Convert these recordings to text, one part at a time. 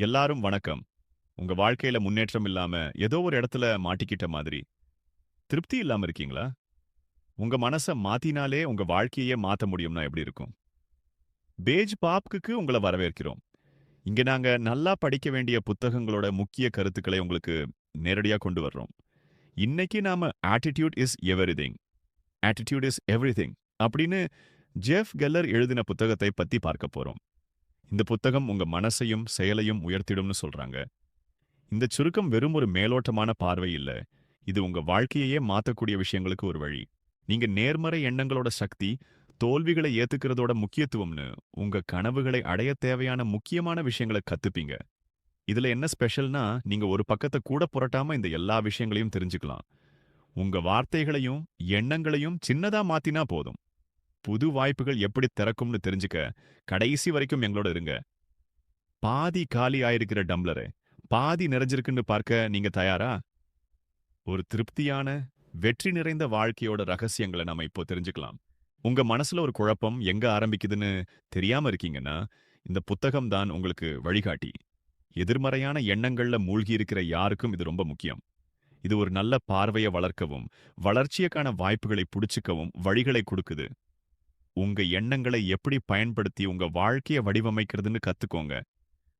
எல்லாரும் வணக்கம். உங்க வாழ்க்கையில முன்னேற்றம் இல்லாம ஏதோ ஒரு இடத்துல மாட்டிக்கிட்ட மாதிரி. திருப்தி இல்லாம இருக்கீங்களா? உங்க மனச மாத்தினாலே உங்க வாழ்க்கையே மாத்த முடியும்னா எப்படி இருக்கும்? பேஜ் பாப்க்கு உங்களை வரவேற்கிறோம். இங்க நாங்க நல்லா படிக்க வேண்டிய புத்தகங்களோட முக்கிய கருத்துக்களை உங்களுக்கு நேரடியா கொண்டு வர்றோம். இன்னைக்கு நாம attitude is everything attitude is everything அப்படின்னு ஜெஃப் கெல்லர் எழுதின புத்தகத்தை பத்தி பார்க்க போறோம். இந்த புத்தகம் உங்க மனசையும் செயலையும் உயர்த்திடும்னு சொல்றாங்க. இந்த சுருக்கம் வெறும் ஒரு மேலோட்டமான பார்வை இல்ல. இது உங்க வாழ்க்கையையே மாத்தக்கூடிய விஷயங்களுக்கு ஒரு வழி. நீங்க நேர்மறை எண்ணங்களோட சக்தி தோல்விகளை ஏத்துக்கிறதோட முக்கியத்துவம்னு உங்க கனவுகளை அடைய தேவையான முக்கியமான விஷயங்களை கத்துப்பீங்க. இதுல என்ன ஸ்பெஷல்னா நீங்க ஒரு பக்கத்தை கூட புரட்டாம இந்த எல்லா விஷயங்களையும் தெரிஞ்சுக்கலாம். உங்க வார்த்தைகளையும் எண்ணங்களையும் சின்னதா மாத்தினா போதும். புது வாய்ப்புகள் எப்படி திறக்கும்னு தெரிஞ்சுக்க கடைசி வரைக்கும் எங்களோட இருங்க. பாதி காலி ஆயிருக்கிற டம்ளரு பாதி நிறைஞ்சிருக்குன்னு பார்க்க நீங்க தயாரா? ஒரு திருப்தியான வெற்றி நிறைந்த வாழ்க்கையோட ரகசியங்களை நாம இப்போ தெரிஞ்சுக்கலாம். உங்க மனசுல ஒரு குழப்பம் எங்க ஆரம்பிக்குதுன்னு தெரியாம இருக்கீங்கன்னா இந்த புத்தகம் தான் உங்களுக்கு வழிகாட்டி. எதிர்மறையான எண்ணங்கள்ல மூழ்கி இருக்கிற யாருக்கும் இது ரொம்ப முக்கியம். இது ஒரு நல்ல பார்வையை வளர்க்கவும் வளர்ச்சியக்கான வாய்ப்புகளை புடிச்சுக்கவும் வழிகளை கொடுக்குது. உங்க எண்ணங்களை எப்படி பயன்படுத்தி உங்க வாழ்க்கையை வடிவமைக்கிறதுன்னு கத்துக்கோங்க.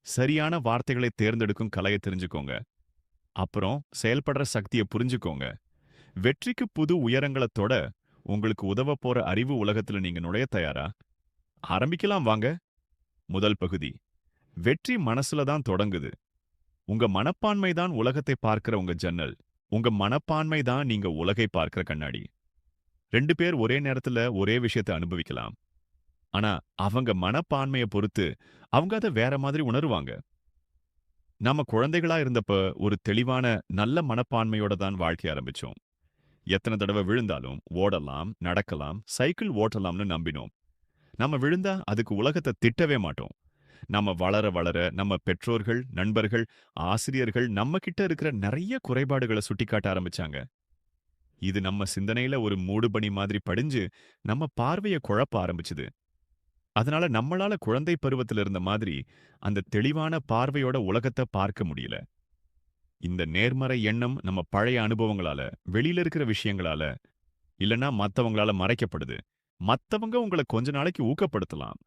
சரியான வார்த்தைகளை தேர்ந்தெடுக்கும் கலையை தெரிஞ்சுக்கோங்க. அப்புறம் செயல்படுற சக்தியை புரிஞ்சுக்கோங்க. வெற்றிக்கு புது உயரங்களை தொட உங்களுக்கு உதவ போற அறிவு உலகத்துல நீங்க நுழைய தயாரா? ஆரம்பிக்கலாம் வாங்க. முதல் பகுதி. வெற்றி மனசுல தான் தொடங்குது. உங்க மனப்பான்மை தான் உலகத்தை பார்க்கிற உங்க ஜன்னல். உங்க மனப்பான்மை தான் நீங்க உலகை பார்க்கிற கண்ணாடி. ரெண்டு பேர் ஒரே நேரத்துல ஒரே விஷயத்தை அனுபவிக்கலாம். ஆனா அவங்க மனப்பான்மையை பொறுத்து அவங்க அதை வேற மாதிரி உணருவாங்க. நாம குழந்தைகளா இருந்தப்ப ஒரு தெளிவான நல்ல மனப்பான்மையோட தான் வாழ்க்கை ஆரம்பிச்சோம். எத்தனை தடவை விழுந்தாலும் ஓடலாம் நடக்கலாம் சைக்கிள் ஓட்டலாம்னு நம்பினோம். நம்ம விழுந்தா அதுக்கு உலகத்தை திட்டவே மாட்டோம். நம்ம வளர வளர நம்ம பெற்றோர்கள் நண்பர்கள் ஆசிரியர்கள் நம்ம கிட்ட இருக்கிற நிறைய குறைபாடுகளை சுட்டிக்காட்ட ஆரம்பிச்சாங்க. இது நம்ம சிந்தனையில ஒரு மூடுபணி மாதிரி படிஞ்சு நம்ம பார்வைய குழப்ப ஆரம்பிச்சுது. அதனால நம்மளால குழந்தை பருவத்துல இருந்த மாதிரி அந்த தெளிவான பார்வையோட உலகத்தை பார்க்க முடியல. இந்த நேர்மறை எண்ணம் நம்ம பழைய அனுபவங்களால வெளியில இருக்கிற விஷயங்களால இல்லனா மத்தவங்களால மறைக்கப்படுது. மத்தவங்க உங்களை கொஞ்ச நாளைக்கு ஊக்கப்படுத்தலாம்.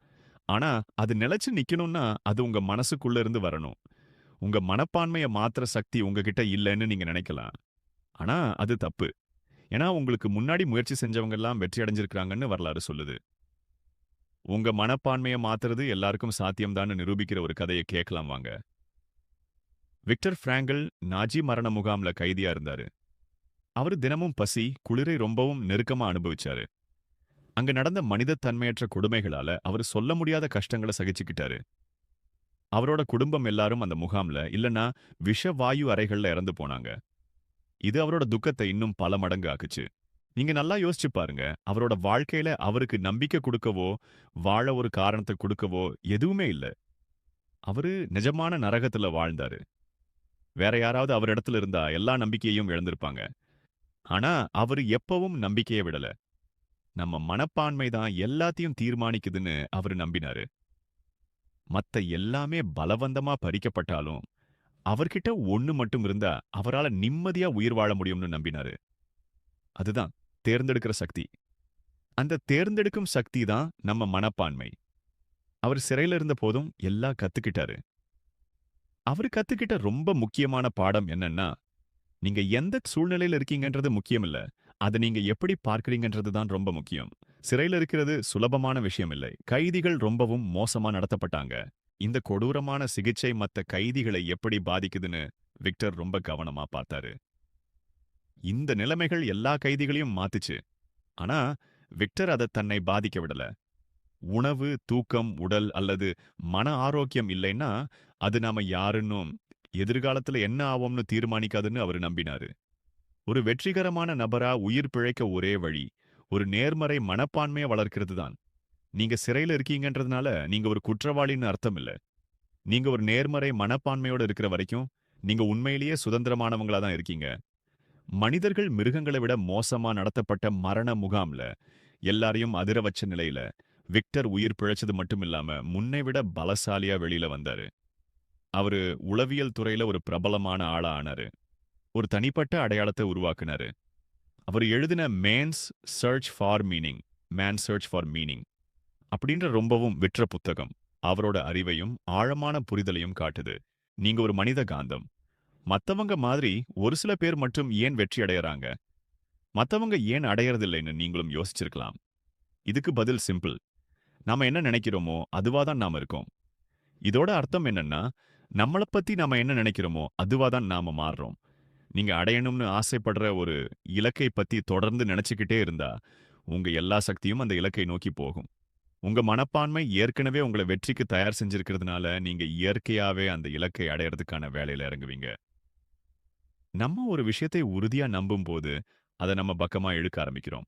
ஆனா அது நிலைச்சு நிக்கணும்னா அது உங்க மனசுக்குள்ள இருந்து வரணும். உங்க மனப்பான்மைய மாத்திர சக்தி உங்ககிட்ட இல்லைன்னு நீங்க நினைக்கலாம். ஆனா அது தப்பு. ஏன்னா உங்களுக்கு முன்னாடி முயற்சி செஞ்சவங்க எல்லாம் வெற்றி அடைஞ்சிருக்கிறாங்கன்னு வரலாறு சொல்லுது. உங்க மனப்பான்மையை மாத்துறது எல்லாருக்கும் சாத்தியம்தான்னு நிரூபிக்கிற ஒரு கதையை கேட்கலாம் வாங்க. விக்டர் பிராங்கல் நாஜி மரண முகாம்ல கைதியா இருந்தாரு. அவரு தினமும் பசி குளிரை ரொம்பவும் நெருக்கமா அனுபவிச்சாரு. அங்க நடந்த மனித தன்மையற்ற கொடுமைகளால அவர் சொல்ல முடியாத கஷ்டங்களை சகிச்சுக்கிட்டாரு. அவரோட குடும்பம் எல்லாரும் அந்த முகாம்ல இல்லனா விஷவாயு அறைகள்ல இறந்து போனாங்க. இது அவரோட துக்கத்தை இன்னும் பல மடங்கு ஆக்குச்சு. நீங்க நல்லா யோசிச்சு பாருங்க. அவரோட வாழ்க்கையில அவருக்கு நம்பிக்கை கொடுக்கவோ வாழ ஒரு காரணத்தை கொடுக்கவோ எதுவுமே இல்ல. அவரு நிஜமான நரகத்துல வாழ்ந்தாரு. வேற யாராவது அவர் இடத்துல இருந்தா எல்லா நம்பிக்கையையும் இழந்திருப்பாங்க. ஆனா அவரு எப்பவும் நம்பிக்கையை விடல. நம்ம மனப்பான்மை தான் எல்லாத்தையும் தீர்மானிக்குதுன்னு அவரு நம்பினாரு. மத்த எல்லாமே பலவந்தமா பறிக்கப்பட்டாலும் அவர்கிட்ட ஒண்ணு மட்டும் இருந்தா அவரால நிம்மதியா உயிர் வாழ முடியும்னு நம்பினாரு. அதுதான் தேர்ந்தெடுக்கிற சக்தி. அந்த தேர்ந்தெடுக்கும் சக்தி தான் நம்ம மனப்பான்மை. அவர் சிறையில இருந்த போதும் எல்லாம் கத்துக்கிட்டாரு. அவர் கத்துக்கிட்ட ரொம்ப முக்கியமான பாடம் என்னன்னா நீங்க எந்த சூழ்நிலையில இருக்கீங்கன்றது முக்கியம் இல்ல அதை நீங்க எப்படி பார்க்கறீங்கன்றது தான் ரொம்ப முக்கியம். சிறையில இருக்கிறது சுலபமான விஷயம் இல்லை கைதிகள் ரொம்பவும் மோசமா நடத்தப்பட்டாங்க. இந்த கொடூரமான சிகிச்சை மத்த கைதிகளை எப்படி பாதிக்குதுன்னு விக்டர் ரொம்ப கவனமா பார்த்தாரு. இந்த நிலைமைகள் எல்லா கைதிகளையும் மாத்துச்சு. ஆனா விக்டர் அதை தன்னை பாதிக்க விடல. உணவு தூக்கம் உடல் அல்லது மன ஆரோக்கியம் இல்லைன்னா அது நாம யாருன்னும் எதிர்காலத்துல என்ன ஆவோம்னு தீர்மானிக்காதுன்னு அவர் நம்பினாரு. ஒரு வெற்றிகரமான நபரா உயிர் பிழைக்க ஒரே வழி ஒரு நேர்மறை மனப்பான்மையை வளர்க்கிறது தான் நீங்க சிறையில இருக்கீங்கன்றதுனால நீங்க ஒரு குற்றவாளின்னு அர்த்தம் இல்ல நீங்க ஒரு நேர்மறை மனப்பான்மையோட இருக்கிற வரைக்கும் நீங்க உண்மையிலேயே சுதந்திரமானவங்களா தான் இருக்கீங்க மனிதர்கள் மிருகங்களை விட மோசமா நடத்தப்பட்ட மரண முகாம்ல எல்லாரையும் அதிர வச்ச நிலையில விக்டர் உயிர் பிழைச்சது மட்டும் இல்லாம முன்னை விட பலசாலியா வெளியில வந்தாரு அவரு உளவியல் துறையில ஒரு பிரபலமான ஆளா ஆனாரு. ஒரு தனிப்பட்ட அடையாளத்தை உருவாக்குனாரு. அவர் எழுதின man's search for meaning man search for meaning அப்படின்ற ரொம்பவும் வெற்ற புத்தகம் அவரோட அறிவையும் ஆழமான புரிதலையும் காட்டுது. நீங்க ஒரு மனித காந்தம். மத்தவங்க மாதிரி ஒரு சில பேர் மட்டும் ஏன் வெற்றி அடையறாங்க? மத்தவங்க ஏன் அடையறதில்லைன்னு நீங்களும் யோசிச்சிருக்கலாம். இதுக்கு பதில் சிம்பிள். நாம என்ன நினைக்கிறோமோ அதுவா தான் நாம இருக்கோம். இதோட அர்த்தம் என்னன்னா, நம்மள பத்தி நாம என்ன நினைக்கிறோமோ அதுவா தான் நாம மாறுறோம். நீங்க அடையணும்னு ஆசைப்படுற ஒரு இலக்கை பத்தி தொடர்ந்து நினைச்சுக்கிட்டே இருந்தா, உங்க எல்லா சக்தியும் அந்த இலக்கை நோக்கி போகும். உங்க மனப்பான்மை ஏற்கனவே உங்கள வெற்றிக்கு தயார் செஞ்சிருக்கிறதுனால, நீங்க இயற்கையாவே அந்த இலக்கை அடையறதுக்கான வேலையில இறங்குவீங்க. நம்ம ஒரு விஷயத்தை உறுதியா நம்பும் போது அத நம்ம பக்கமா இழுக்க ஆரம்பிக்கிறோம்.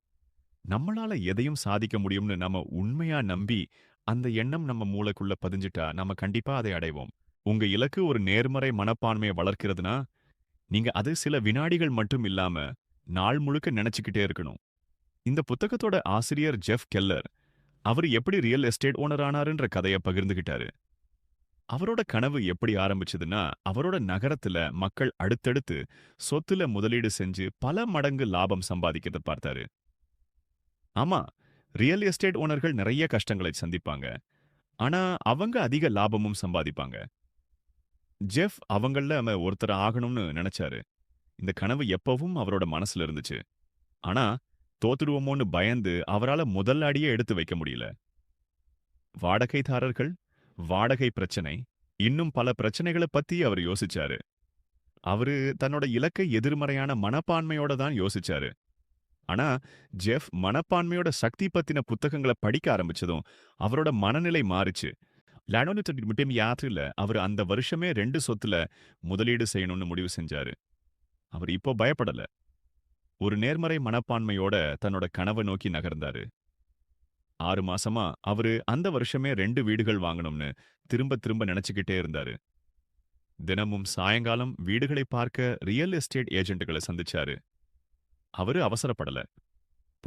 நம்மளால எதையும் சாதிக்க முடியும்னு நம்ம உண்மையா நம்பி, அந்த எண்ணம் நம்ம மூளைக்குள்ள பதிஞ்சிட்டா, நம்ம கண்டிப்பா அதை அடைவோம். உங்க இலக்கு ஒரு நேர்மறை மனப்பான்மைய வளர்க்கிறதுனா, நீங்க அது சில வினாடிகள் மட்டும் இல்லாம, நாள் முழுக்க நினைச்சுக்கிட்டே இருக்கணும். இந்த புத்தகத்தோட ஆசிரியர் ஜெஃப் கெல்லர், அவரு எப்படி ரியல் எஸ்டேட் ஓனர் ஆனாருன்ற கதைய பகிர்ந்துகிட்டாரு. அவரோட கனவு எப்படி ஆரம்பிச்சதுன்னா, அவரோட நகரத்துல மக்கள் அடுத்தடுத்து சொத்துல முதலீடு செஞ்சு பல மடங்கு லாபம் சம்பாதிக்கிறத பார்த்தாரு. ஆமா, ரியல் எஸ்டேட் ஓனர்கள் நிறைய கஷ்டங்களை சந்திப்பாங்க. ஆனா, அவங்க அதிக லாபமும் சம்பாதிப்பாங்க. ஜெஃப் அவங்கள ஒருத்தர் ஆகணும்னு நினைச்சாரு. இந்த கனவு எப்பவும் அவரோட மனசுல இருந்துச்சு. ஆனா, தோத்துடுவோமோன்னு பயந்து அவரால முதல் அடியே எடுத்து வைக்க முடியல. வாடகைதாரர்கள், வாடகை பிரச்சனை, இன்னும் பல பிரச்சனைகள பத்தி அவர் யோசிச்சாரு. அவரு தன்னோட இலக்கை எதிர்மறையான மனப்பான்மையோட தான் யோசிச்சாரு. ஆனா, ஜெஃப் மனப்பான்மையோட சக்தி பத்தின புத்தகங்கள படிக்க ஆரம்பிச்சதும், அவரோட மனநிலை மாறுச்சு. லானோனிட்டட் மிட்டம் யாத்திரையில அவர் அந்த வருஷமே ரெண்டு சொத்துல முதலீடு செய்யணும்னு முடிவு செஞ்சாரு. அவர் இப்போ பயப்படல. ஒரு நேர்மறை மனப்பான்மையோட தன்னோட கனவ நோக்கி நகர்ந்தாரு. ஆறு மாசமா அவரு அந்த வருஷமே ரெண்டு வீடுகள் வாங்கணும்னு திரும்ப திரும்ப நினைச்சுக்கிட்டே இருந்தாரு. தினமும் சாயங்காலம் வீடுகளை பார்க்க ரியல் எஸ்டேட் ஏஜென்ட்கள சந்திச்சாரு. அவரு அவசரப்படல.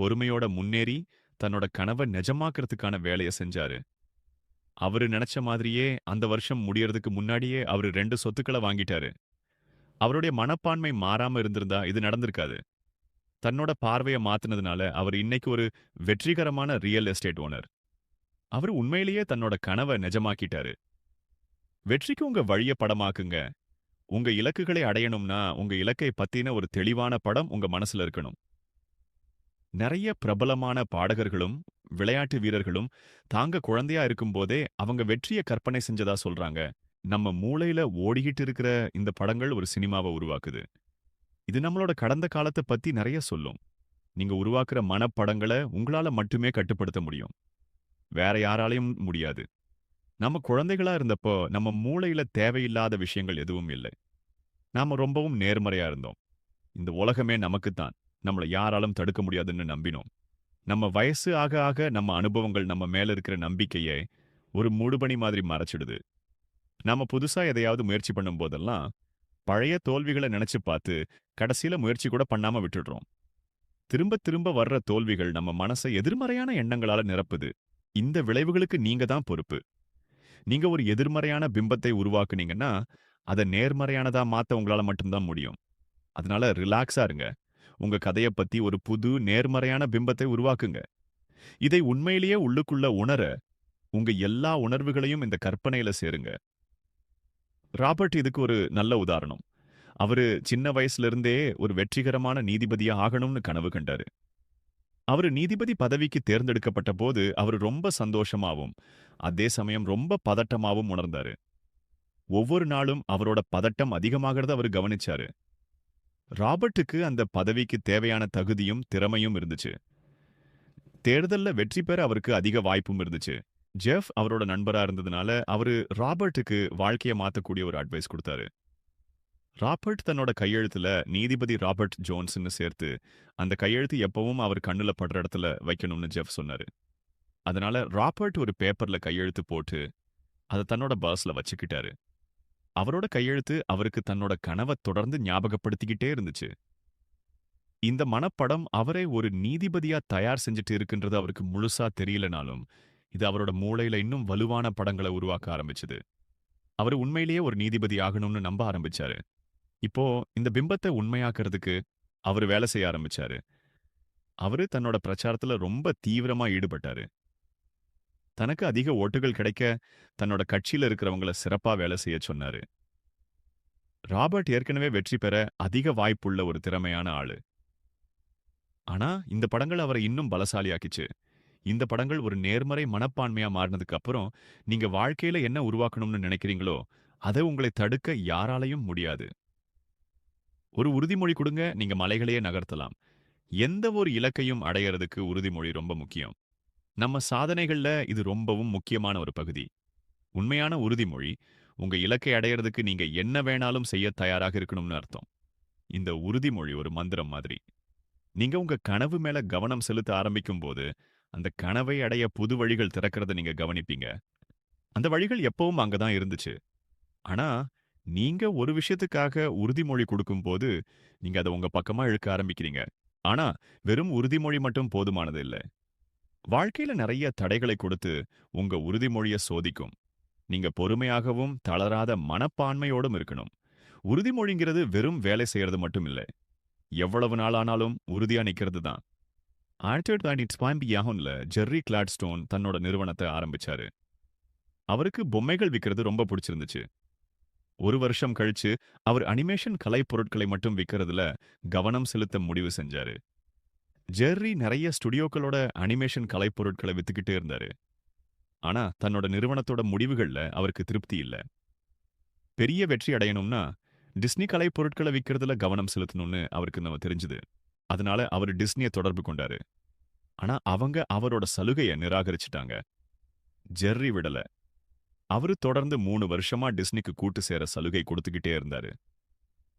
பொறுமையோட முன்னேறி தன்னோட கனவ நிஜமாக்குறதுக்கான வேலைய செஞ்சாரு. அவரு நினைச்ச மாதிரியே அந்த வருஷம் முடியறதுக்கு முன்னாடியே அவரு ரெண்டு சொத்துக்கள வாங்கிட்டாரு. அவருடைய மனப்பான்மை மாறாம இருந்திருந்தா இது நடந்திருக்காது. தன்னோட பார்வைய மாத்துனதுனால அவர் இன்னைக்கு ஒரு வெற்றிகரமான ரியல் எஸ்டேட் ஓனர். அவரு உண்மையிலேயே தன்னோட கனவ நிஜமாக்கிட்டாரு. வெற்றிக்கு உங்க வழிய படமாக்குங்க. உங்க இலக்குகளை அடையணும்னா, உங்க இலக்கை பத்தின ஒரு தெளிவான படம் உங்க மனசுல இருக்கணும். நிறைய பிரபலமான பாடகர்களும், விளையாட்டு வீரர்களும் தாங்க குழந்தையா இருக்கும்போதே அவங்க வெற்றிய கற்பனை செஞ்சதா சொல்றாங்க. நம்ம மூளையில ஓடிக்கிட்டு இருக்கிற இந்த படங்கள் ஒரு சினிமாவ உருவாக்குது. இது நம்மளோட கடந்த காலத்தை பத்தி நிறைய சொல்லும். நீங்க உருவாக்குற மனப்படங்கள உங்களால மட்டுமே கட்டுப்படுத்த முடியும். வேற யாராலயும் முடியாது. நம்ம குழந்தைகளா இருந்தப்போ நம்ம மூளையில தேவையில்லாத விஷயங்கள் எதுவும் இல்லை. நாம ரொம்பவும் நேர்மறையா இருந்தோம். இந்த உலகமே நமக்குத்தான். நம்மள யாராலும் தடுக்க முடியாதுன்னு நம்பினோம். நம்ம வயசு ஆக ஆக நம்ம அனுபவங்கள் நம்ம மேல இருக்கிற நம்பிக்கைய ஒரு மூடுபணி மாதிரி மறைச்சிடுது. நாம புதுசா எதையாவது முயற்சி பண்ணும் போதெல்லாம் பழைய தோல்விகள நினைச்சு பார்த்து கடைசியில முயற்சி கூட பண்ணாம விட்டுடுறோம். திரும்ப திரும்ப வர்ற தோல்விகள் நம்ம மனச எதிர்மறையான எண்ணங்களால நிரப்புது. இந்த விளைவுகளுக்கு நீங்க தான் பொறுப்பு. நீங்க ஒரு எதிர்மறையான பிம்பத்தை உருவாக்குனீங்கன்னா, அத நேர்மறையானதா மாத்த உங்களால மட்டும் தான் முடியும். அதனால ரிலாக்ஸா இருங்க. உங்க கதைய பத்தி ஒரு புது நேர்மறையான பிம்பத்தை உருவாக்குங்க. இதை உண்மையிலேயே உள்ளுக்குள்ள உணர, உங்க எல்லா உணர்வுகளையும் இந்த கற்பனையில சேருங்க. ராபர்ட் இதுக்கு ஒரு நல்ல உதாரணம். அவரு சின்ன வயசுல இருந்தே ஒரு வெற்றிகரமான நீதிபதியா ஆகணும்னு கனவு கண்டாரு. அவரு நீதிபதி பதவிக்கு தேர்ந்தெடுக்கப்பட்ட போது அவரு ரொம்ப சந்தோஷமாவும், அதே சமயம் ரொம்ப பதட்டமாவும் உணர்ந்தாரு. ஒவ்வொரு நாளும் அவரோட பதட்டம் அதிகமாகறத அவர் கவனிச்சாரு. ராபர்ட்டுக்கு அந்த பதவிக்கு தேவையான தகுதியும் திறமையும் இருந்துச்சு. தேர்தல்ல வெற்றி பெற அவருக்கு அதிக வாய்ப்பும் இருந்துச்சு. ஜெஃப் அவரோட நண்பரா இருந்ததுனால அவரு ராபர்ட்டுக்கு வாழ்க்கைய மாத்தக்கூடிய ஒரு அட்வைஸ் கொடுத்தாரு. ராபர்ட் தன்னோட கையெழுத்துல நீதிபதி ராபர்ட் ஜோன்ஸ்ன்னு சேர்த்து, அந்த கையெழுத்து எப்பவும் அவர் கண்ணுல படுற இடத்துல வைக்கணும்னு ஜெஃப் சொன்னாரு. அதனால ராபர்ட் ஒரு பேப்பர்ல கையெழுத்து போட்டு, அத தன்னோட பர்ஸ்ல வச்சுக்கிட்டாரு. அவரோட கையெழுத்து அவருக்கு தன்னோட கனவ தொடர்ந்து ஞாபகப்படுத்திக்கிட்டே இருந்துச்சு. இந்த மனப்படம் அவரை ஒரு நீதிபதியா தயார் செஞ்சுட்டு இருக்குன்றது அவருக்கு முழுசா தெரியலனாலும், இது அவரோட மூளையில இன்னும் வலுவான படங்களை உருவாக்க ஆரம்பிச்சது. அவர் உண்மையிலேயே ஒரு நீதிபதி ஆகணும்னு நம்ப ஆரம்பிச்சாரு. இப்போ இந்த பிம்பத்தை உண்மையாக்குறதுக்கு அவர் வேலை செய்ய ஆரம்பிச்சாரு. அவரு தன்னோட பிரச்சாரத்துல ரொம்ப தீவிரமா ஈடுபட்டாரு. தனக்கு அதிக ஓட்டுகள் கிடைக்க தன்னோட கட்சியில இருக்கிறவங்கள சிறப்பா வேலை செய்ய சொன்னாரு. ராபர்ட் ஏற்கனவே வெற்றி பெற அதிக வாய்ப்புள்ள ஒரு திறமையான ஆளு. ஆனா இந்த படங்கள் அவரை இன்னும் பலசாலியாக்கிச்சு. இந்த படங்கள் ஒரு நேர்மறை மனப்பான்மையா மாறினதுக்கு அப்புறம் நீங்க வாழ்க்கையில என்ன உருவாக்கணும்னு நினைக்கிறீங்களோ அதை உங்களை தடுக்க யாராலையும் முடியாது. ஒரு உறுதிமொழி கொடுங்க நீங்க மலைகளையே நகர்த்தலாம். எந்த ஒரு இலக்கையும் அடையறதுக்கு உறுதிமொழி ரொம்ப முக்கியம். நம்ம சாதனைகள்ல இது ரொம்பவும் முக்கியமான ஒரு பகுதி. உண்மையான உறுதிமொழி உங்க இலக்கை அடையறதுக்கு நீங்க என்ன வேணாலும் செய்ய தயாராக இருக்கணும்னு அர்த்தம். இந்த உறுதிமொழி ஒரு மந்திரம் மாதிரி. நீங்க உங்க கனவு மேல கவனம் செலுத்த ஆரம்பிக்கும் போது அந்த கனவை அடைய புது வழிகள் திறக்கிறத நீங்க கவனிப்பீங்க. அந்த வழிகள் எப்பவும் அங்கதான் இருந்துச்சு. ஆனா நீங்க ஒரு விஷயத்துக்காக உறுதிமொழி கொடுக்கும்போது நீங்க அதை உங்க பக்கமா இழுக்க ஆரம்பிக்கிறீங்க. ஆனா வெறும் உறுதிமொழி மட்டும் போதுமானது இல்ல. வாழ்க்கையில நிறைய தடைகளை கொடுத்து உங்க உறுதிமொழியை சோதிக்கும். நீங்க பொறுமையாகவும் தளராத மனப்பான்மையோடும் இருக்கணும். உறுதிமொழிங்கிறது வெறும் வேலை செய்யறது மட்டும் இல்ல. எவ்வளவு நாளானாலும் உறுதியா நிக்கிறது தான். ஆயிரத்தி தொள்ளாயிரத்தி தொண்ணூத்தி யாகன்ல ஜெர்ரி கிளாட்ஸ்டோன் தன்னோட நிறுவனத்தை ஆரம்பிச்சாரு. அவருக்கு பொம்மைகள் விற்கிறது ரொம்ப பிடிச்சிருந்துச்சு. ஒரு வருஷம் கழிச்சு அவர் அனிமேஷன் கலைப்பொருட்களை மட்டும் விற்கிறதுல கவனம் செலுத்த முடிவு செஞ்சாரு. ஜெர்ரி நிறைய ஸ்டுடியோக்களோட அனிமேஷன் கலைப்பொருட்களை வித்துக்கிட்டே இருந்தாரு. ஆனா தன்னோட நிறுவனத்தோட முடிவுகள்ல அவருக்கு திருப்தி இல்ல. பெரிய வெற்றி அடையணும்னா டிஸ்னி கலைப்பொருட்களை விற்கிறதுல கவனம் செலுத்தணும்னு அவருக்கு நம்ம தெரிஞ்சுது. அதனால அவர் டிஸ்னியை தொடர்பு கொண்டாரு. ஆனா அவங்க அவரோட சலுகையை நிராகரிச்சிட்டாங்க. ஜெர்ரி விடல. அவரு தொடர்ந்து மூணு வருஷமா டிஸ்னிக்கு கூட்டு சேர சலுகை கொடுத்துக்கிட்டே இருந்தாரு.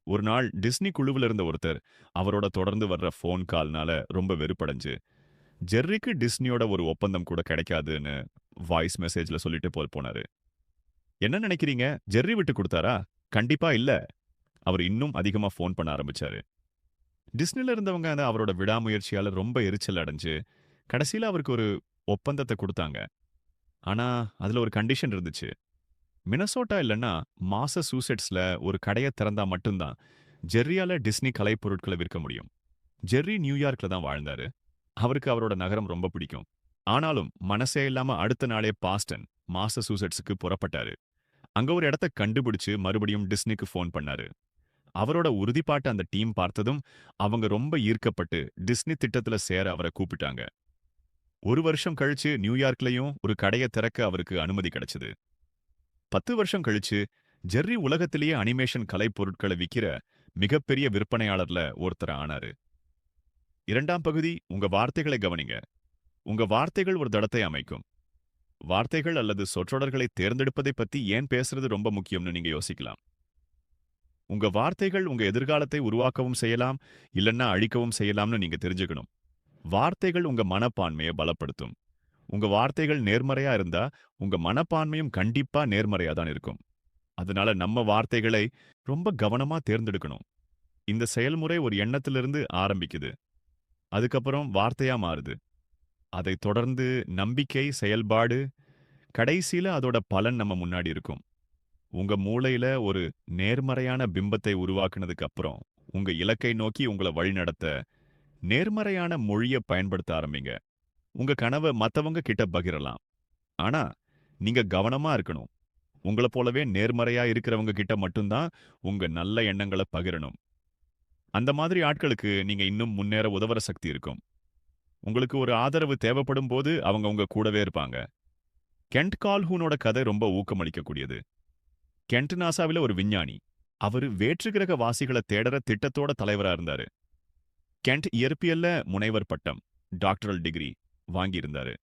ஒரு நாள் டிஸ்னி குழுவில் இருந்த ஒருத்தர் அவரோட தொடர்ந்து வர்ற ஃபோன் கால்னால ரொம்ப வெறுப்படைஞ்சு ஜெர்ரிக்கு டிஸ்னியோட ஒரு ஒப்பந்தம் கூட கிடைக்காதுன்னு வாய்ஸ் மெசேஜ்ல சொல்லிட்டு போல் போனாரு. என்ன நினைக்கிறீங்க? ஜெர்ரி விட்டு கொடுத்தாரா? கண்டிப்பா இல்ல. அவர் இன்னும் அதிகமா ஃபோன் பண்ண ஆரம்பிச்சாரு. டிஸ்னில இருந்தவங்க அந்த அவரோட விடாமுயற்சியால ரொம்ப எரிச்சல் அடைஞ்சு கடைசியில் அவருக்கு ஒரு ஒப்பந்தத்தை கொடுத்தாங்க. ஆனா அதுல ஒரு கண்டிஷன் இருந்துச்சு. மினசோட்டா இல்லைன்னா மாசசூசெட்ஸ்ல ஒரு கடையை திறந்தா மட்டும்தான் ஜெர்ரியால டிஸ்னி கலைப்பொருட்களை விற்க முடியும். ஜெர்ரி நியூயார்க்ல தான் வாழ்ந்தாரு. அவருக்கு அவரோட நகரம் ரொம்ப பிடிக்கும். ஆனாலும் மனசே இல்லாம அடுத்த நாளே பாஸ்டன் மாசசூசெட்ஸுக்கு புறப்பட்டாரு. அங்க ஒரு இடத்த கண்டுபிடிச்சு மறுபடியும் டிஸ்னிக்கு ஃபோன் பண்ணாரு. அவரோட உறுதிப்பாட்டை அந்த டீம் பார்த்ததும் அவங்க ரொம்ப ஈர்க்கப்பட்டு டிஸ்னி திட்டத்துல சேர அவரை கூப்பிட்டாங்க. ஒரு வருஷம் கழிச்சு நியூயார்க்லயும் ஒரு கடையை திறக்க அவருக்கு அனுமதி கிடைச்சது. பத்து வருஷம் கழிச்சு ஜெர்ரி உலகத்திலேயே அனிமேஷன் கலைப்பொருட்களை விக்கிற மிகப்பெரிய விற்பனையாளர்ல ஒருத்தர் ஆனாரு. இரண்டாம் பகுதி உங்க வார்த்தைகளை கவனிங்க. உங்க வார்த்தைகள் ஒரு தடத்தை அமைக்கும். வார்த்தைகள் அல்லது சொற்றொடர்களை தேர்ந்தெடுப்பதை பத்தி ஏன் பேசுறது ரொம்ப முக்கியம்னு நீங்க யோசிக்கலாம். உங்க வார்த்தைகள் உங்க எதிர்காலத்தை உருவாக்கவும் செய்யலாம் இல்லைன்னா அழிக்கவும் செய்யலாம்னு நீங்க தெரிஞ்சுக்கணும். வார்த்தைகள் உங்க மனப்பான்மையை பலப்படுத்தும். உங்க வார்த்தைகள் நேர்மறையா இருந்தா உங்க மனப்பான்மையும் கண்டிப்பா நேர்மறையா தான் இருக்கும். அதனால நம்ம வார்த்தைகளை ரொம்ப கவனமா தேர்ந்தெடுக்கணும். இந்த செயல்முறை ஒரு எண்ணத்திலிருந்து ஆரம்பிக்குது. அதுக்கப்புறம் வார்த்தையா மாறுது. அதை தொடர்ந்து நம்பிக்கை செயல்பாடு கடைசியில அதோட பலன் நம்ம முன்னாடி இருக்கும். உங்க மூளையில ஒரு நேர்மறையான பிம்பத்தை உருவாக்குனதுக்கு அப்புறம் உங்க இலக்கை நோக்கி உங்களை வழிநடத்த நேர்மறையான மொழியை பயன்படுத்த ஆரம்பிங்க. உங்க கனவை மத்தவங்க கிட்ட பகிரலாம். ஆனா நீங்க கவனமா இருக்கணும். உங்களை போலவே நேர்மறையா இருக்கிறவங்க கிட்ட மட்டும்தான் உங்க நல்ல எண்ணங்களை பகிரணும். அந்த மாதிரி ஆட்களுக்கு நீங்க இன்னும் முன்னேற உதவுற சக்தி இருக்கும். உங்களுக்கு ஒரு ஆதரவு தேவைப்படும் போது அவங்க உங்க கூடவே இருப்பாங்க. கென்ட் கால்ஹூனோட கதை ரொம்ப ஊக்கமளிக்கக்கூடியது. கென்ட் நாசாவில ஒரு விஞ்ஞானி. அவரு வேற்றுகிரக வாசிகளை தேடற திட்டத்தோட தலைவரா இருந்தாரு. கென்ட் இயற்பியல்ல முனைவர் பட்டம் டாக்டரல் டிகிரி வாங்கியிருந்தாரு.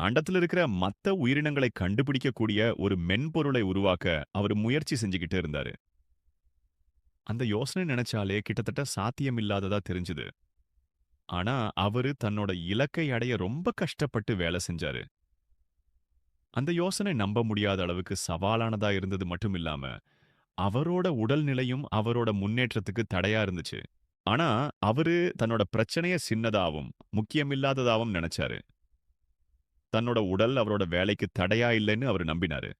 அண்டத்துல இருக்கிற மத்த உயிரினங்களை கண்டுபிடிக்கக்கூடிய ஒரு மென்பொருளை உருவாக்க அவர் முயற்சி செஞ்சுக்கிட்டு இருந்தாரு. அந்த யோசனை நினைச்சாலே கிட்டத்தட்ட சாத்தியமில்லாததா தெரிஞ்சுது. ஆனா அவரு தன்னோட இலக்கை அடைய ரொம்ப கஷ்டப்பட்டு வேலை செஞ்சாரு. அந்த யோசனை நம்ப முடியாத அளவுக்கு சவாலானதா இருந்தது மட்டும் இல்லாம அவரோட உடல்நிலையும் அவரோட முன்னேற்றத்துக்கு தடையா இருந்துச்சு. ஆனா அவரு தன்னோட பிரச்சனைய சின்னதாவும் முக்கியமில்லாததாவும் நினைச்சாரு. தன்னோட உடல் அவரோட வேலைக்கு தடையா இல்லைன்னு அவர் நம்பினாரு.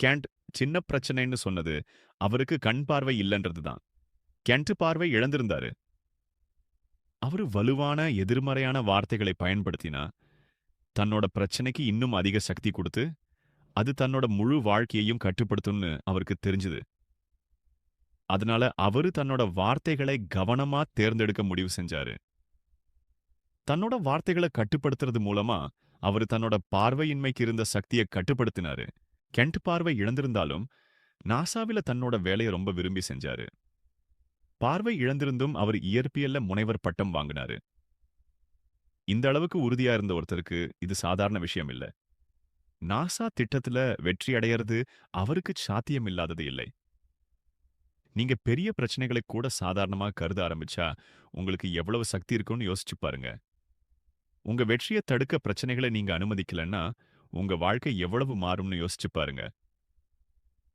கேண்ட் சின்ன பிரச்சனைன்னு சொன்னது அவருக்கு கண் பார்வை இல்லைன்றது தான் கெண்ட் பார்வை இழந்திருந்தாரு. அவரு வலுவான எதிர்மறையான வார்த்தைகளை பயன்படுத்தினா தன்னோட பிரச்சனைக்கு இன்னும் அதிக சக்தி கொடுத்து அது தன்னோட முழு வாழ்க்கையையும் கட்டுப்படுத்தும்னு அவருக்கு தெரிஞ்சுது. அதனால அவரு தன்னோட வார்த்தைகளை கவனமா தேர்ந்தெடுக்க முடிவு செஞ்சாரு. தன்னோட வார்த்தைகளை கட்டுப்படுத்துறது மூலமா அவர் தன்னோட பார்வையின்மைக்கு இருந்த சக்தியை கட்டுப்படுத்தினாரு. கெண்ட் பார்வை இழந்திருந்தாலும் நாசாவில தன்னோட வேலையை ரொம்ப விரும்பி செஞ்சாரு. பார்வை இழந்திருந்தும் அவர் இயற்பியல்ல முனைவர் பட்டம் வாங்கினாரு. இந்த அளவுக்கு உறுதியா இருந்த ஒருத்தருக்கு இது சாதாரண விஷயம் இல்ல. நாசா திட்டத்துல வெற்றி அடையிறது அவருக்கு சாத்தியம் இல்லாதது இல்லை. நீங்க பெரிய பிரச்சனைகளை கூட சாதாரணமா கருத ஆரம்பிச்சா உங்களுக்கு எவ்வளவு சக்தி இருக்கும்னு யோசிச்சு பாருங்க. உங்க வெற்றியை தடுக்க பிரச்சனைகளை நீங்க அனுமதிக்கலன்னா உங்க வாழ்க்கை எவ்வளவு மாறும்னு யோசிச்சு பாருங்க.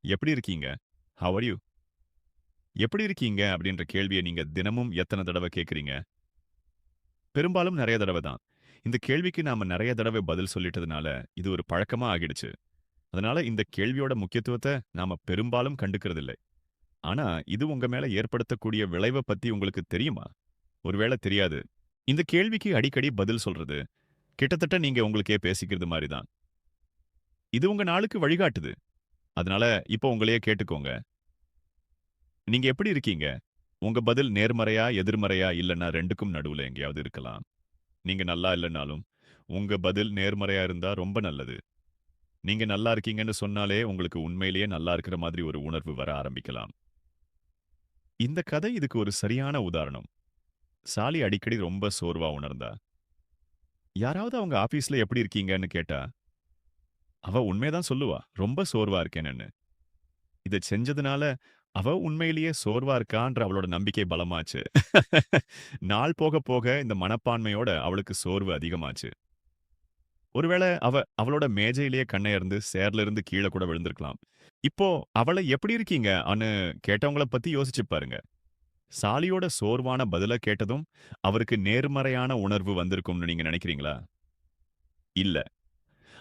எப்படி இருக்கீங்க? ஹவ் ஆர் யூ எப்படி இருக்கீங்க? அப்படின்ற கேள்வியை நீங்க தினமும் எத்தனை தடவை கேட்குறீங்க பெரும்பாலும் நிறைய தடவை தான். இந்த கேள்விக்கு நாம நிறைய தடவை பதில் சொல்லிட்டதுனால இது ஒரு பழக்கமா ஆகிடுச்சு. அதனால இந்த கேள்வியோட முக்கியத்துவத்தை நாம பெரும்பாலும் கண்டுக்கிறதில்லை. ஆனா இது உங்க மேல ஏற்படுத்தக்கூடிய விளைவை பத்தி உங்களுக்கு தெரியுமா? ஒருவேளை தெரியாது. இந்த கேள்விக்கு அடிக்கடி பதில் சொல்றது கிட்டத்தட்ட நீங்க உங்களுக்கே பேசிக்கிறது மாதிரி தான். இது உங்க நாளுக்கு வழிகாட்டுது. அதனால இப்போ உங்களையே கேட்டுக்கோங்க. நீங்க எப்படி இருக்கீங்க? உங்க பதில் நேர்மறையா எதிர்மறையா இல்லைன்னா ரெண்டுக்கும் நடுவுல எங்கேயாவது இருக்கலாம். நீங்க நல்லா இல்லைனாலும் உங்க பதில் நேர்மறையா இருந்தா ரொம்ப நல்லது. நீங்க நல்லா இருக்கீங்கன்னு சொன்னாலே உங்களுக்கு உண்மையிலேயே நல்லா இருக்கிற மாதிரி ஒரு உணர்வு வர ஆரம்பிக்கலாம். இந்த கதை இதுக்கு ஒரு சரியான உதாரணம். சாலி அடிக்கடி ரொம்ப சோர்வா உணர்ந்தா. யாராவது அவங்க ஆபீஸ்ல எப்படி இருக்கீங்கன்னு கேட்டா அவ உண்மையதான் சொல்லுவா ரொம்ப சோர்வா இருக்கேன்னு இதை செஞ்சதுனால அவ உண்மையிலேயே சோர்வா இருக்கான்ற அவளோட நம்பிக்கை பலமாச்சு. நாள் போக போக இந்த மனப்பான்மையோட அவளுக்கு சோர்வு அதிகமாச்சு. ஒருவேளை அவ அவளோட மேஜையிலேயே கண்ணையர்ந்து சேர்ல இருந்து கீழே கூட விழுந்திருக்கலாம். இப்போ அவளை எப்படி இருக்கீங்க? அன்னு கேட்டவங்கள பத்தி யோசிச்சு பாருங்க. சாலியோட சோர்வான பதில கேட்டதும் அவருக்கு நேர்மறையான உணர்வு வந்திருக்கும்னு நீங்க நினைக்கிறீங்களா? இல்ல.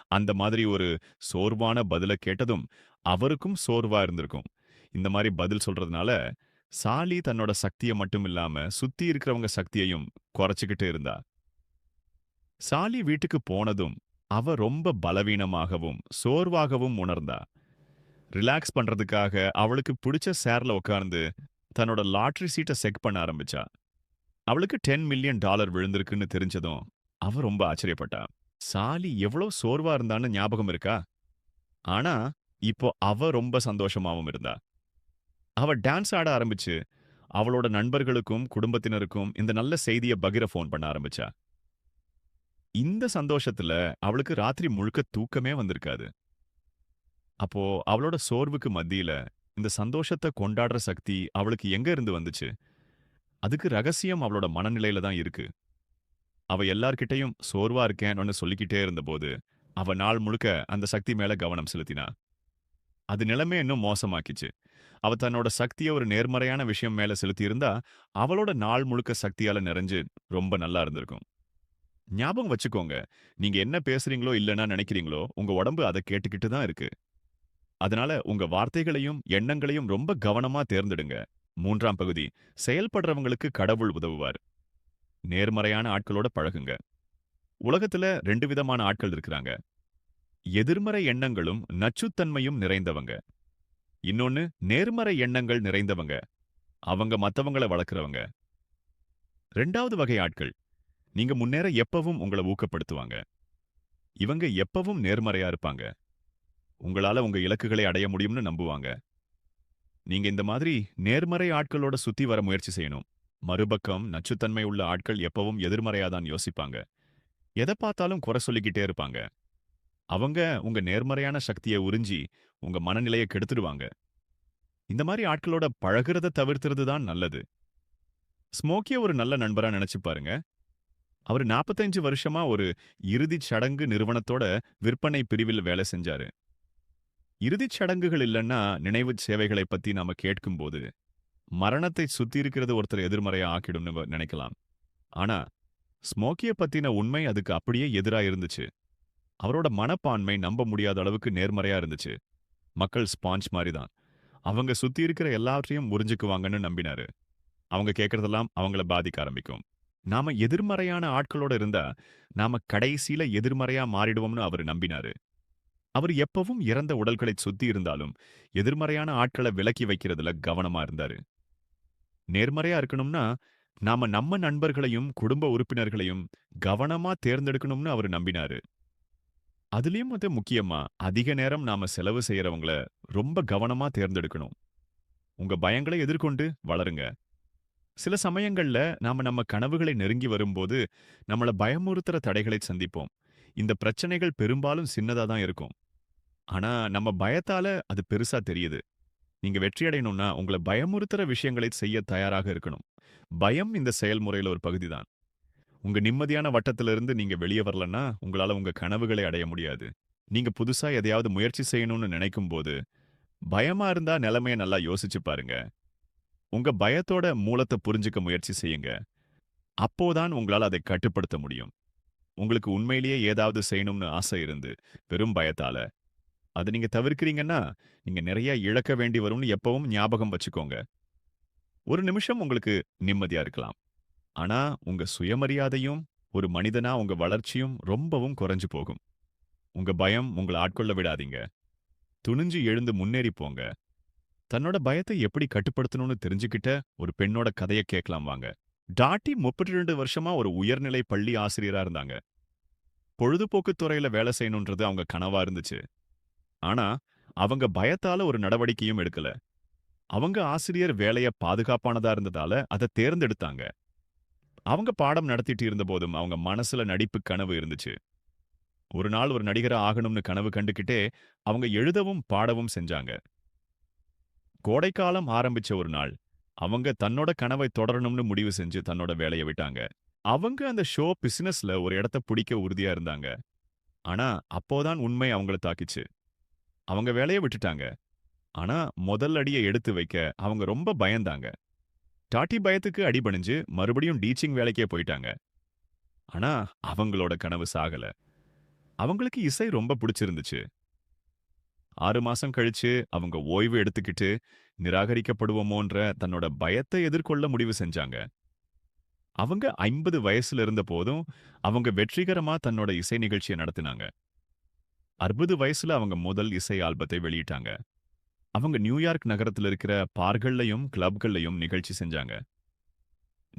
அந்த மாதிரி ஒரு சோர்வான பதில கேட்டதும் அவருக்கும் சோர்வா இருந்திருக்கும். இந்த மாதிரி பதில் சொல்றதுனால சாலி தன்னோட சக்தியை மட்டும் இல்லாம சுத்தி இருக்கிறவங்க சக்தியையும் குறைச்சுக்கிட்டு இருந்தா. சாலி வீட்டுக்கு போனதும் அவ ரொம்ப பலவீனமாகவும் சோர்வாகவும் உணர்ந்தா. ரிலாக்ஸ் பண்றதுக்காக அவளுக்கு பிடிச்ச சேர்ல உட்கார்ந்து தன்னோட லாட்டரி சீட்டை செக் பண்ண ஆரம்பிச்சா. அவளுக்கு டென் மில்லியன் டாலர் விழுந்திருக்குன்னு தெரிஞ்சதும் அவ ரொம்ப ஆச்சரியப்பட்டா. சாலி எவ்வளோ சோர்வா இருந்தான்னு ஞாபகம் இருக்கா? ஆனா இப்போ அவ ரொம்ப சந்தோஷமாவும் இருந்தா. அவ டான்ஸ் ஆட ஆரம்பிச்சு அவளோட நண்பர்களுக்கும் குடும்பத்தினருக்கும் இந்த நல்ல செய்தியை பகிர ஃபோன் பண்ண ஆரம்பிச்சா. இந்த சந்தோஷத்துல அவளுக்கு ராத்திரி முழுக்க தூக்கமே வந்திருக்காது. அப்போ அவளோட சோர்வுக்கு மத்தியில இந்த சந்தோஷத்தை கொண்டாடுற சக்தி அவளுக்கு எங்க இருந்து வந்துச்சு? அதுக்கு ரகசியம் அவளோட மனநிலையில தான் இருக்கு. அவ எல்லார்கிட்டயும் சோர்வா இருக்கேன்னு சொல்லிக்கிட்டே இருந்தபோது அவ நாள் முழுக்க அந்த சக்தி மேல கவனம் செலுத்தினா. அது நிலைமை இன்னும் மோசமாக்கிச்சு. அவ தன்னோட சக்தியை ஒரு நேர்மறையான விஷயம் மேல செலுத்தியிருந்தா அவளோட நாள் முழுக்க சக்தியால நிறைஞ்சு ரொம்ப நல்லா இருந்திருக்கும். ஞாபகம் வச்சுக்கோங்க நீங்க என்ன பேசுறீங்களோ இல்லைன்னா நினைக்கிறீங்களோ உங்க உடம்பு அதை கேட்டுக்கிட்டு தான் இருக்கு. அதனால உங்க வார்த்தைகளையும் எண்ணங்களையும் ரொம்ப கவனமா தேர்ந்தெடுங்க. மூன்றாம் பகுதி செயல்படுறவங்களுக்கு கடவுள் உதவுவார். நேர்மறையான ஆட்களோட பழகுங்க. உலகத்துல ரெண்டு விதமான ஆட்கள் இருக்கிறாங்க. எதிர்மறை எண்ணங்களும் நச்சுத்தன்மையும் நிறைந்தவங்க. இன்னொன்னு நேர்மறை எண்ணங்கள் நிறைந்தவங்க. அவங்க மத்தவங்கள வளர்க்குறவங்க. ரெண்டாவது வகை ஆட்கள் நீங்க முன்னேற எப்பவும் உங்களை ஊக்கப்படுத்துவாங்க. இவங்க எப்பவும் நேர்மறையா இருப்பாங்க. உங்களால உங்க இலக்குகளை அடைய முடியும்னு நம்புவாங்க. நீங்க இந்த மாதிரி நேர்மறை ஆட்களோட சுத்தி வர முயற்சி செய்யணும். மறுபக்கம் நச்சுத்தன்மை உள்ள ஆட்கள் எப்பவும் எதிர்மறையா தான் யோசிப்பாங்க. எதை பார்த்தாலும் குறை சொல்லிக்கிட்டே இருப்பாங்க. அவங்க உங்க நேர்மறையான சக்தியை உறிஞ்சி உங்க மனநிலையை கெடுத்துடுவாங்க. இந்த மாதிரி ஆட்களோட பழகுறத தவிர்த்துறது தான் நல்லது. ஸ்மோக்கிய ஒரு நல்ல நண்பரா நினைச்சு பாருங்க. அவர் 45 வருஷமா ஒரு இறுதிச் சடங்கு நிறுவனத்தோட விற்பனை பிரிவில் வேலை செஞ்சாரு. இறுதிச் சடங்குகள் இல்லைன்னா நினைவு சேவைகளை பத்தி நாம கேட்கும்போது மரணத்தை சுத்தி இருக்கிறது ஒருத்தர் எதிர்மறையா ஆக்கிடும்னு நினைக்கலாம். ஆனா ஸ்மோக்கிய பத்தின உண்மை அதுக்கு அப்படியே எதிரா இருந்துச்சு. அவரோட மனப்பான்மை நம்ப முடியாத அளவுக்கு நேர்மறையா இருந்துச்சு. மக்கள் ஸ்பாஞ்ச் மாதிரி தான் அவங்க சுத்தி இருக்கிற எல்லாவற்றையும் உறிஞ்சுக்குவாங்கன்னு நம்பினாரு. அவங்க கேட்கறதெல்லாம் அவங்கள பாதிக்க ஆரம்பிக்கும். நாம எதிர்மறையான ஆட்களோட இருந்தா நாம கடைசியில எதிர்மறையா மாறிடுவோம்னு அவர் நம்பினாரு. அவர் எப்பவும் இறந்த உடல்களை சுத்தி இருந்தாலும் எதிர்மறையான ஆட்களை விலக்கி வைக்கிறதுல கவனமா இருந்தாரு. நேர்மறையா இருக்கணும்னா நாம நம்ம நண்பர்களையும் குடும்ப உறுப்பினர்களையும் கவனமா தேர்ந்தெடுக்கணும்னு அவர் நம்பினாரு. அதுலயும் வந்து முக்கியமா அதிக நேரம் நாம செலவு செய்யறவங்கள ரொம்ப கவனமா தேர்ந்தெடுக்கணும். உங்க பயங்களை எதிர்கொண்டு வளருங்க. சில சமயங்கள்ல நாம நம்ம கனவுகளை நெருங்கி வரும்போது நம்மள பயமுறுத்துற தடைகளை சந்திப்போம். இந்த பிரச்சனைகள் பெரும்பாலும் சின்னதா தான் இருக்கும். ஆனா நம்ம பயத்தால அது பெருசா தெரியுது. நீங்க வெற்றியடையணும்னா உங்களை பயமுறுத்துற விஷயங்களை செய்ய தயாராக இருக்கணும். பயம் இந்த செயல்முறையில ஒரு பகுதி தான் உங்க நிம்மதியான வட்டத்திலிருந்து நீங்க வெளியே வரலன்னா உங்களால உங்க கனவுகளை அடைய முடியாது. நீங்க புதுசா எதையாவது முயற்சி செய்யணும்னு நினைக்கும் போது பயமா இருந்தா நிலைமைய நல்லா யோசிச்சு பாருங்க. உங்க பயத்தோட மூலத்தை புரிஞ்சுக்க முயற்சி செய்யுங்க. அப்போதான் உங்களால அதை கட்டுப்படுத்த முடியும். உங்களுக்கு உண்மையிலேயே ஏதாவது செய்யணும்னு ஆசை இருந்து வெறும் பயத்தால. அதை நீங்க தவிர்க்கிறீங்கன்னா நீங்க நிறைய இழக்க வேண்டி வரும்னு எப்பவும் ஞாபகம் வச்சுக்கோங்க. ஒரு நிமிஷம் உங்களுக்கு நிம்மதியா இருக்கலாம். ஆனா உங்க சுயமரியாதையும் ஒரு மனிதனா உங்க வளர்ச்சியும் ரொம்பவும் குறைஞ்சு போகும். உங்க பயம் உங்களை ஆட்கொள்ள விடாதீங்க. துணிஞ்சு எழுந்து முன்னேறி போங்க. தன்னோட பயத்தை எப்படி கட்டுப்படுத்தணும்னு தெரிஞ்சுக்கிட்ட ஒரு பெண்ணோட கதையை கேட்கலாம் வாங்க. டாட்டி முப்பத்தி ரெண்டு வருஷமா ஒரு உயர்நிலை பள்ளி ஆசிரியரா இருந்தாங்க. பொழுதுபோக்கு துறையில வேலை செய்யணுன்றது அவங்க கனவா இருந்துச்சு. ஆனா அவங்க பயத்தால ஒரு நடவடிக்கையும் எடுக்கல. அவங்க ஆசிரியர் வேலைய பாதுகாப்பானதா இருந்ததால அதை தேர்ந்தெடுத்தாங்க. அவங்க பாடம் நடத்திட்டு இருந்த போதும் அவங்க மனசுல நடிப்பு கனவு இருந்துச்சு. ஒரு நாள் ஒரு நடிகரா ஆகணும்னு கனவு கண்டுக்கிட்டே அவங்க எழுதவும் பாடவும் செஞ்சாங்க. கோடைக்காலம் ஆரம்பிச்ச ஒரு நாள் அவங்க தன்னோட கனவை தொடரணும்னு முடிவு செஞ்சு தன்னோட வேலையை விட்டாங்க. அவங்க அந்த ஷோ பிசினஸ்ல ஒரு இடத்த பிடிக்க உறுதியா இருந்தாங்க. ஆனா அப்போதான் உண்மை அவங்கள தாக்கிச்சு. அவங்க வேலையை விட்டுட்டாங்க. ஆனா முதல் அடியை எடுத்து வைக்க அவங்க ரொம்ப பயந்தாங்க. டாட்டி பயத்துக்கு அடிபணிஞ்சு மறுபடியும் டீச்சிங் வேலைக்கே போயிட்டாங்க. ஆனா அவங்களோட கனவு சாகல. அவங்களுக்கு இசை ரொம்ப பிடிச்சிருந்துச்சு. ஆறு மாசம் கழிச்சு அவங்க ஓய்வு எடுத்துக்கிட்டு நிராகரிக்கப்படுவோமோன்ற தன்னோட பயத்தை எதிர்கொள்ள முடிவு செஞ்சாங்க. அவங்க ஐம்பது வயசுல இருந்த போதும் அவங்க வெற்றிகரமா தன்னோட இசை நிகழ்ச்சியை நடத்தினாங்க. அறுபது வயசுல அவங்க முதல் இசை ஆல்பத்தை வெளியிட்டாங்க. அவங்க நியூயார்க் நகரத்துல இருக்கிற பார்கள்லயும் கிளப்கள்லயும் நிகழ்ச்சி செஞ்சாங்க.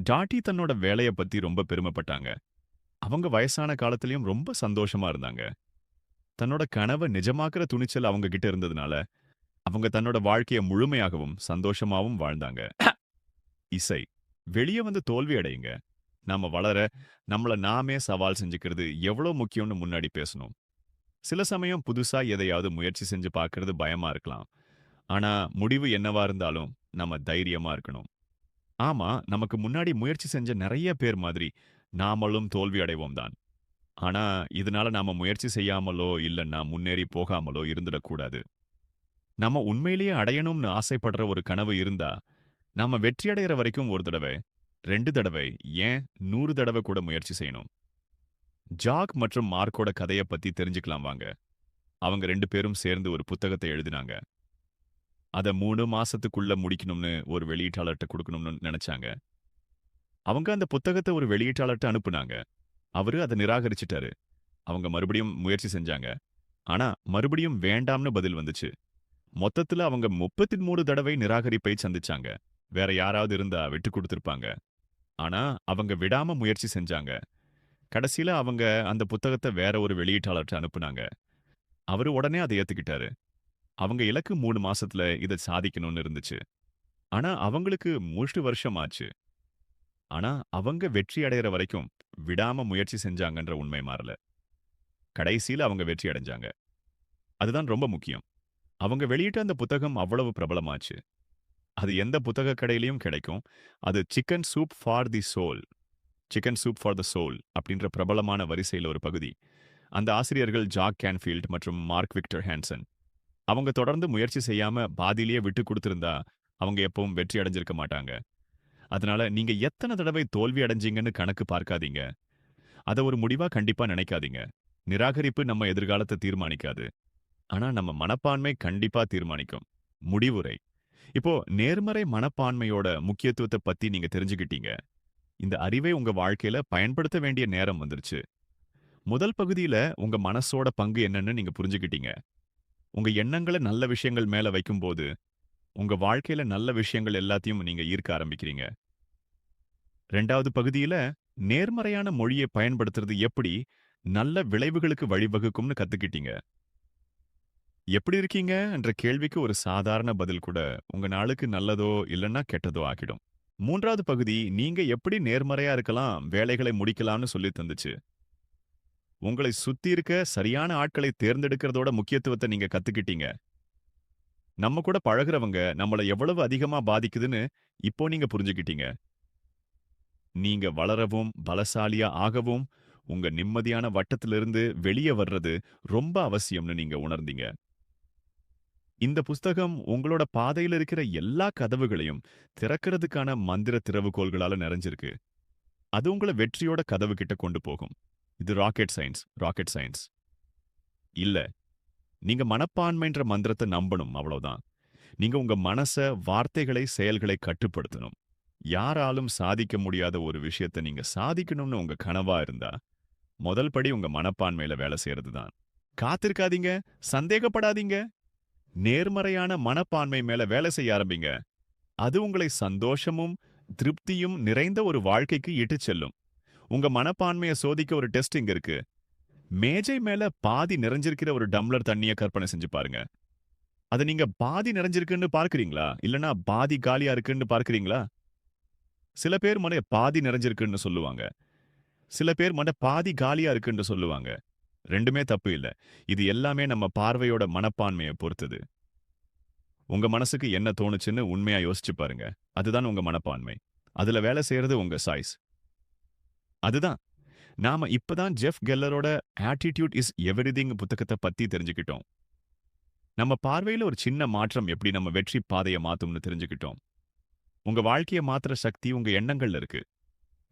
டாட்டி தன்னோட வேலைய பத்தி ரொம்ப பெருமைப்பட்டாங்க. அவங்க வயசான காலத்திலையும் ரொம்ப சந்தோஷமா இருந்தாங்க. தன்னோட கனவை நிஜமாக்குற துணிச்சல் அவங்க கிட்ட இருந்ததுனால அவங்க தன்னோட வாழ்க்கைய முழுமையாகவும் சந்தோஷமாவும் வாழ்ந்தாங்க. இசை. வெளியே வந்து தோல்வி அடையுங்க. நாம வளர நம்மள நாமே சவால் செஞ்சுக்கிறது எவ்வளோ முக்கியம்னு முன்னாடி பேசணும். சில சமயம் புதுசா எதையாவது முயற்சி செஞ்சு பார்க்கறது பயமா இருக்கலாம். ஆனா முடிவு என்னவா இருந்தாலும் நம்ம தைரியமா இருக்கணும். ஆமா நமக்கு முன்னாடி முயற்சி செஞ்ச நிறைய பேர் மாதிரி நாமளும் தோல்வி அடைவோம் தான். ஆனா இதனால நாம முயற்சி செய்யாமலோ இல்லைன்னா முன்னேறி போகாமலோ இருந்துடக்கூடாது. நம்ம உண்மையிலேயே அடையணும்னு ஆசைப்படுற ஒரு கனவு இருந்தா நாம வெற்றி அடைகிற வரைக்கும் ஒரு தடவை ரெண்டு தடவை ஏன் நூறு தடவை கூட முயற்சி செய்யணும். ஜாக் மற்றும் மார்க்கோட கதையை பத்தி தெரிஞ்சுக்கலாம் வாங்க. அவங்க ரெண்டு பேரும் சேர்ந்து ஒரு புத்தகத்தை எழுதினாங்க. அதை மூணு மாசத்துக்குள்ள முடிக்கணும்னு ஒரு வெளியீட்டாளர்கிட்ட கொடுக்கணும்னு நினைச்சாங்க. அவங்க அந்த புத்தகத்தை ஒரு வெளியீட்டாளர்கிட்ட அனுப்புனாங்க. அவரு அதை நிராகரிச்சிட்டாரு. அவங்க மறுபடியும் முயற்சி செஞ்சாங்க. ஆனா மறுபடியும் வேண்டாம்னு பதில் வந்துச்சு. மொத்தத்துல அவங்க முப்பத்தி மூணு தடவை நிராகரிப்பை சந்திச்சாங்க. வேற யாராவது இருந்தா விட்டு கொடுத்திருப்பாங்க. ஆனா அவங்க விடாம முயற்சி செஞ்சாங்க. கடைசியில அவங்க அந்த புத்தகத்தை வேற ஒரு வெளியீட்டாளர்கிட்ட அனுப்புனாங்க. அவரு உடனே அதை ஏத்துக்கிட்டாரு. அவங்க இலக்கு மூணு மாசத்துல இதை சாதிக்கணும்னு இருந்துச்சு. ஆனா அவங்களுக்கு மூன்று வருஷம் ஆச்சு. ஆனா அவங்க வெற்றி அடையிற வரைக்கும் விடாம முயற்சி செஞ்சாங்கன்ற உண்மை மாறல. கடைசியில அவங்க வெற்றி அடைஞ்சாங்க. அதுதான் ரொம்ப முக்கியம். அவங்க வெளியிட்ட அந்த புத்தகம் அவ்வளவு பிரபலமாச்சு. அது எந்த புத்தக கடையிலையும் கிடைக்கும். அது chicken soup for the soul chicken soup for the soul அப்படின்ற பிரபலமான வரிசையில் ஒரு பகுதி. அந்த ஆசிரியர்கள் ஜாக் கேன்ஃபீல்ட் மற்றும் மார்க் விக்டர் ஹேன்சன். அவங்க தொடர்ந்து முயற்சி செய்யாம பாதியிலேயே விட்டு கொடுத்திருந்தா அவங்க எப்பவும் வெற்றி அடைஞ்சிருக்க மாட்டாங்க அதனால நீங்க எத்தனை தடவை தோல்வி அடைஞ்சீங்கன்னு கணக்கு பார்க்காதீங்க அதை ஒரு முடிவா கண்டிப்பா நினைக்காதீங்க நிராகரிப்பு நம்ம எதிர்காலத்தை தீர்மானிக்காது ஆனா நம்ம மனப்பான்மை கண்டிப்பா தீர்மானிக்கும். முடிவுரை இப்போ நேர்மறை மனப்பான்மையோட முக்கியத்துவத்தை பத்தி நீங்க தெரிஞ்சுக்கிட்டீங்க. இந்த அறிவை உங்க வாழ்க்கையில பயன்படுத்த வேண்டிய நேரம் வந்துருச்சு. முதல் பகுதியில உங்க மனசோட பங்கு என்னன்னு நீங்க புரிஞ்சுக்கிட்டீங்க. உங்க எண்ணங்கள நல்ல விஷயங்கள் மேல வைக்கும்போது, உங்க வாழ்க்கையில நல்ல விஷயங்கள் எல்லாத்தையும் நீங்க ஈர்க்க ஆரம்பிக்கிறீங்க. ரெண்டாவது பகுதியில நேர்மறையான மொழிய பயன்படுத்துறது எப்படி நல்ல விளைவுகளுக்கு வழிவகுக்கும்னு கத்துக்கிட்டீங்க. எப்படி இருக்கீங்க என்ற கேள்விக்கு ஒரு சாதாரண பதில் கூட உங்க நாளுக்கு நல்லதோ இல்லைன்னா கெட்டதோ ஆகிடும் மூன்றாவது பகுதி நீங்க எப்படி நேர்மறையா இருக்கலாம், வேலைகளை முடிக்கலாம்னு சொல்லித் தந்துச்சு. உங்களை சுத்தி இருக்க சரியான ஆட்களை தேர்ந்தெடுக்கிறதோட முக்கியத்துவத்தை நீங்க கத்துக்கிட்டீங்க. நம்ம கூட பழகுறவங்க நம்மள எவ்வளவு அதிகமா பாதிக்குதுன்னு இப்போ நீங்க புரிஞ்சுக்கிட்டீங்க. நீங்க வளரவும், பலசாலியா ஆகவும், உங்க நிம்மதியான வட்டத்திலிருந்து வெளிய வர்றது ரொம்ப அவசியம்னு நீங்க உணர்ந்தீங்க. இந்த புஸ்தகம் உங்களோட பாதையில இருக்கிற எல்லா கதவுகளையும் திறக்கிறதுக்கான மந்திர திறவுகோல்களால நிறைஞ்சிருக்கு. அது உங்கள வெற்றியோட கதவு கிட்ட கொண்டு போகும். இது ராக்கெட் சயின்ஸ், ராக்கெட் சயின்ஸ். இல்ல. நீங்க மனப்பான்மைன்ற மந்திரத்தை நம்பணும் அவ்வளோதான் நீங்க உங்க மனச, வார்த்தைகளை, செயல்களை கட்டுப்படுத்தணும். யாராலும் சாதிக்க முடியாத ஒரு விஷயத்தை நீங்க சாதிக்கணும்னு உங்க கனவா இருந்தா, முதல் படி உங்க மனப்பான்மையில வேலை செய்கிறது தான். காத்திருக்காதீங்க, சந்தேகப்படாதீங்க. நேர்மறையான மனப்பான்மை மேல வேலை செய்ய ஆரம்பிங்க. அது உங்களை சந்தோஷமும், திருப்தியும் நிறைந்த ஒரு வாழ்க்கைக்கு இட்டுச் செல்லும். உங்க மனப்பான்மைய சோதிக்க ஒரு டெஸ்ட் இங்க இருக்கு. மேஜை மேல பாதி நிறைஞ்சிருக்கிற ஒரு டம்ளர் தண்ணிய கற்பனை செஞ்சு பாருங்க. அத நீங்க பாதி நிறைஞ்சிருக்குன்னு பார்க்கறீங்களா இல்லனா பாதி காலியா இருக்குன்னு பார்க்கறீங்களா சில பேர் மன பாதி நிறைஞ்சிருக்குன்னு சொல்லுவாங்க. சில பேர் மன பாதி காலியா இருக்குன்னு சொல்லுவாங்க. ரெண்டுமே தப்பு இல்ல. இது எல்லாமே நம்ம பார்வையோட மனப்பான்மைய பொறுத்தது. உங்க மனசுக்கு என்ன தோணுச்சுன்னு உண்மையா யோசிச்சு பாருங்க. அதுதான் உங்க மனப்பான்மை. அதுல வேலை செய்யறது உங்க சாய்ஸ். அதுதான். நாம இப்பதான் ஜெஃப் கெல்லரோட ஆட்டிட்யூட் இஸ் எவ்ரிதிங் புத்தகத்த பத்தி தெரிஞ்சுக்கிட்டோம். நம்ம பார்வையில ஒரு சின்ன மாற்றம் எப்படி நம்ம வெற்றி பாதைய மாத்தும்னு தெரிஞ்சுக்கிட்டோம். உங்க வாழ்க்கைய மாத்துற சக்தி உங்க எண்ணங்கள்ல இருக்கு.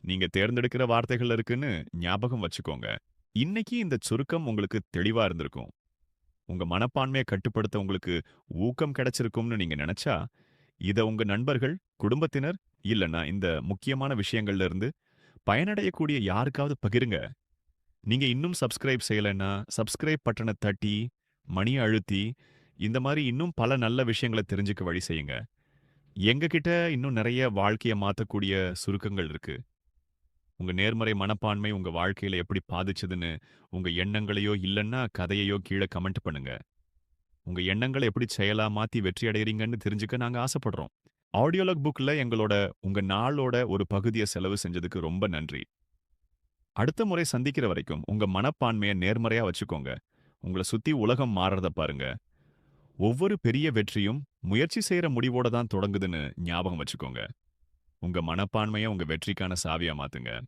நீங்க தேர்ந்தெடுக்கிற வார்த்தைகள்ல இருக்குன்னு ஞாபகம் வச்சுக்கோங்க. இன்னைக்கு இந்த சுருக்கம் உங்களுக்கு தெளிவா இருந்திருக்கும். உங்க மனப்பான்மைய கட்டுப்படுத்த உங்களுக்கு ஊக்கம் கிடைச்சிருக்கும்னு நீங்க நினைச்சா, இத உங்க நண்பர்கள், குடும்பத்தினர் இல்லைன்னா இந்த முக்கியமான விஷயங்கள்ல இருந்து பயனடையக்கூடிய யாருக்காவது பகிருங்க. நீங்க இன்னும் சப்ஸ்கிரைப் செய்யலைன்னா சப்ஸ்கிரைப் பட்டனை தட்டி, மணிய அழுத்தி, இந்த மாதிரி இன்னும் பல நல்ல விஷயங்கள தெரிஞ்சுக்க வழி செய்யுங்க. எங்ககிட்ட இன்னும் நிறைய வாழ்க்கைய மாத்தக்கூடிய சுருக்கங்கள் இருக்கு. உங்க நேர்மறை மனப்பான்மை உங்க வாழ்க்கையில எப்படி பாதிச்சதுன்னு, உங்க எண்ணங்களையோ இல்லன்னா கதையையோ கீழ கமெண்ட் பண்ணுங்க. உங்க எண்ணங்களை எப்படி செயலா மாத்தி வெற்றி அடைகிறீங்கன்னு தெரிஞ்சுக்க நாங்க ஆசைப்படுறோம். ஆடியோலாக் புக்ல எங்களோட உங்க நாளோட ஒரு பகுதிய செலவு செஞ்சதுக்கு ரொம்ப நன்றி. அடுத்த முறை சந்திக்கிற வரைக்கும் உங்க மனப்பான்மைய நேர்மறையா வச்சுக்கோங்க. உங்கள சுத்தி உலகம் மாறுறத பாருங்க. ஒவ்வொரு பெரிய வெற்றியும் முயற்சி செய்யற முடிவோட தான் தொடங்குதுன்னு ஞாபகம் வச்சுக்கோங்க. உங்க மனப்பான்மைய உங்க வெற்றிக்கான சாவியா மாத்துங்க.